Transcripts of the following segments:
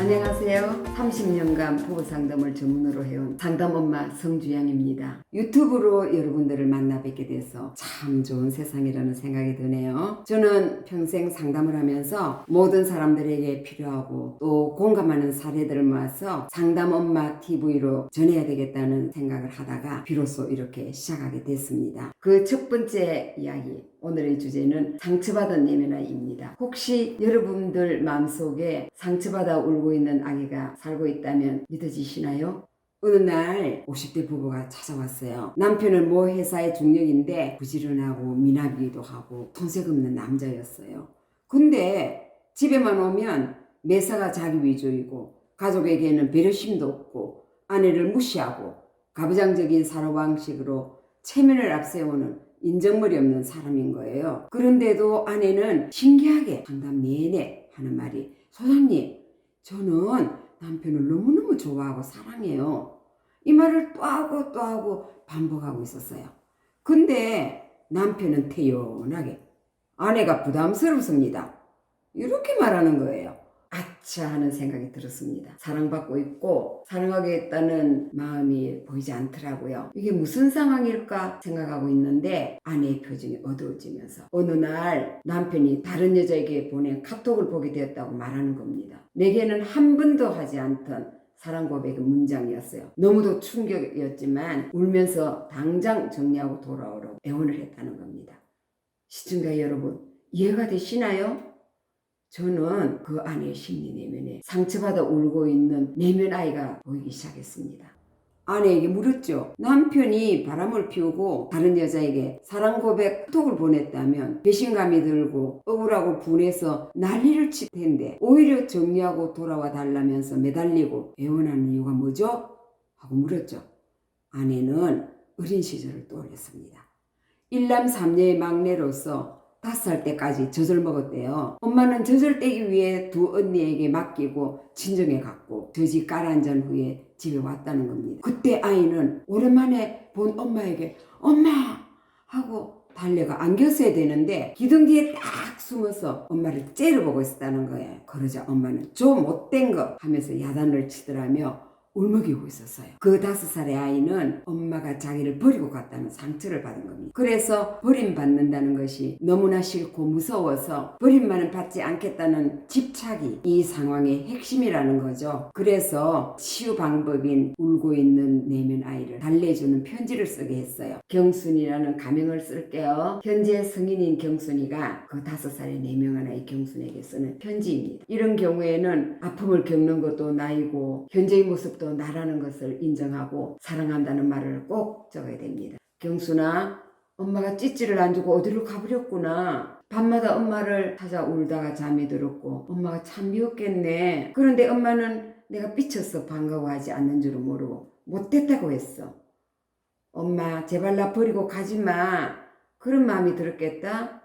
안녕하세요. 30년간 부부 상담을 전문으로 해온 상담 엄마 성주양입니다. 유튜브로 여러분들을 만나 뵙게 돼서 참 좋은 세상이라는 생각이 드네요. 저는 평생 상담을 하면서 모든 사람들에게 필요하고 또 공감하는 사례들을 모아서 상담 엄마 TV로 전해야 되겠다는 생각을 하다가 비로소 이렇게 시작하게 됐습니다. 그 첫 번째 이야기 오늘의 주제는 상처받은 내면아이입니다. 혹시 여러분들 마음속에 상처받아 울고 있는 아기가 살고 있다면 믿어지시나요? 어느 날 50대 부부가 찾아왔어요. 남편은 모 회사의 중력인데 부지런하고 미나비도 하고 손색 없는 남자였어요. 근데 집에만 오면 매사가 자기 위주이고 가족에게는 배려심도 없고 아내를 무시하고 가부장적인 사고방식으로 체면을 앞세우는 인정머리 없는 사람인 거예요. 그런데도 아내는 신기하게 상담 내내 하는 말이 소장님 저는 남편을 너무너무 좋아하고 사랑해요. 이 말을 또 하고 또 하고 반복하고 있었어요. 근데 남편은 태연하게 아내가 부담스럽습니다. 이렇게 말하는 거예요. 아차 하는 생각이 들었습니다. 사랑받고 있고 사랑하겠다는 마음이 보이지 않더라고요. 이게 무슨 상황일까 생각하고 있는데 아내의 표정이 어두워지면서 어느 날 남편이 다른 여자에게 보낸 카톡을 보게 되었다고 말하는 겁니다. 내게는 한 번도 하지 않던 사랑 고백의 문장이었어요. 너무도 충격이었지만 울면서 당장 정리하고 돌아오라고 애원을 했다는 겁니다. 시청자 여러분 이해가 되시나요? 저는 그 아내의 심리 내면에 상처받아 울고 있는 내면 아이가 보이기 시작했습니다. 아내에게 물었죠. 남편이 바람을 피우고 다른 여자에게 사랑 고백 카톡을 보냈다면 배신감이 들고 억울하고 분해서 난리를 칠 텐데 오히려 정리하고 돌아와 달라면서 매달리고 애원하는 이유가 뭐죠? 하고 물었죠. 아내는 어린 시절을 떠올렸습니다. 일남 삼녀의 막내로서 다섯 살 때까지 젖을 먹었대요. 엄마는 젖을 떼기 위해 두 언니에게 맡기고 친정에 갔고 젖이 가라앉은 후에 집에 왔다는 겁니다. 그때 아이는 오랜만에 본 엄마에게 엄마 하고 달려가 안겼어야 되는데 기둥 뒤에 딱 숨어서 엄마를 째려보고 있었다는 거예요. 그러자 엄마는 좀 못된 거 하면서 야단을 치더라며 울먹이고 있었어요. 그 다섯 살의 아이는 엄마가 자기를 버리고 갔다는 상처를 받은 겁니다. 그래서 버림받는다는 것이 너무나 싫고 무서워서 버림만은 받지 않겠다는 집착이 이 상황의 핵심이라는 거죠. 그래서 치유 방법인 울고 있는 내면 아이를 달래주는 편지를 쓰게 했어요. 경순이라는 가명을 쓸게요. 현재 성인인 경순이가 그 다섯 살의 내면 아이 경순에게 쓰는 편지입니다. 이런 경우에는 아픔을 겪는 것도 나이고 현재의 모습 또 나라는 것을 인정하고 사랑한다는 말을 꼭 적어야 됩니다. 경순아, 엄마가 찌찌를 안 주고 어디로 가버렸구나. 밤마다 엄마를 찾아 울다가 잠이 들었고 엄마가 참 미웠겠네. 그런데 엄마는 내가 삐쳐서 반가워하지 않는 줄은 모르고 못됐다고 했어. 엄마 제발 나 버리고 가지 마. 그런 마음이 들었겠다.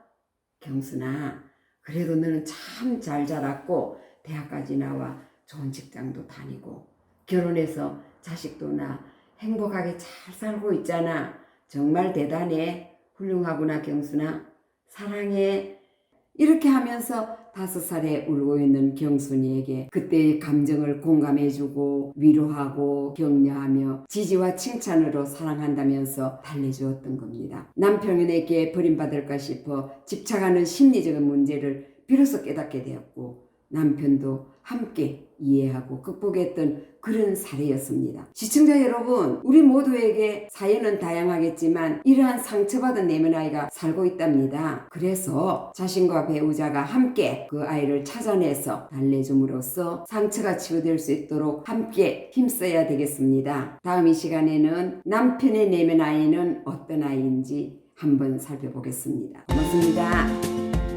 경순아, 그래도 너는 참 잘 자랐고 대학까지 나와 좋은 직장도 다니고 결혼해서 자식도 나 행복하게 잘 살고 있잖아. 정말 대단해. 훌륭하구나, 경순아. 사랑해. 이렇게 하면서 다섯 살에 울고 있는 경순이에게 그때의 감정을 공감해주고 위로하고 격려하며 지지와 칭찬으로 사랑한다면서 달래주었던 겁니다. 남편에게 버림받을까 싶어 집착하는 심리적인 문제를 비로소 깨닫게 되었고 남편도 함께 이해하고 극복했던 그런 사례였습니다. 시청자 여러분, 우리 모두에게 사연은 다양하겠지만 이러한 상처받은 내면 아이가 살고 있답니다. 그래서 자신과 배우자가 함께 그 아이를 찾아내서 달래줌으로써 상처가 치유될 수 있도록 함께 힘써야 되겠습니다. 다음 이 시간에는 남편의 내면 아이는 어떤 아이인지 한번 살펴보겠습니다. 고맙습니다.